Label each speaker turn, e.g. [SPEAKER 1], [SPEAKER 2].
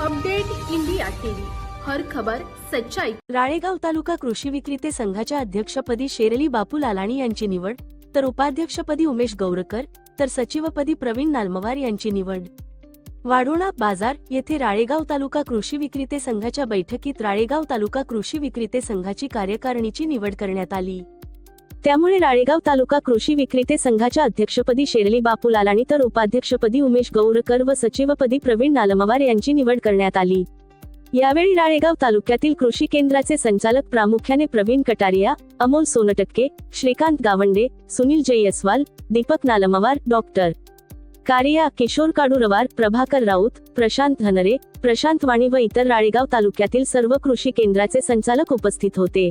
[SPEAKER 1] Update India TV. हर खबर सच्चाई.
[SPEAKER 2] राळेगाव तालुका कृषी विक्रेते संघाच्या अध्यक्षपदी शेरली बापू लालाणी यांची निवड तर उपाध्यक्षपदी उमेश गौरकर तर सचिवपदी प्रवीण नालमवार यांची निवड. वाढोणा बाजार येथे राळेगाव तालुका कृषी विक्रेते संघाच्या बैठकीत राळेगाव तालुका कृषी विक्रेते संघाची कार्यकारिणीची निवड करण्यात आली. त्यामुळे राळेगाव तालुका कृषी विक्रेते संघाच्या अध्यक्षपदी शेरली बापू लालाणी तर उपाध्यक्षपदी उमेश गौरकर व सचिवपदी प्रवीण नालमवार यांची निवड करण्यात आली. यावेळी राळेगाव तालुक्यातील कृषी केंद्राचे संचालक प्रामुख्याने प्रवीण कटारिया अमोल सोनटक्के श्रीकांत गावंडे सुनील जयस्वाल दीपक नालमवार डॉक्टर. कारिया किशोर काडूरवार प्रभाकर राऊत प्रशांत धनरे प्रशांत वाणी व इतर राळेगाव तालुक्यातील सर्व कृषी केंद्राचे संचालक उपस्थित होते.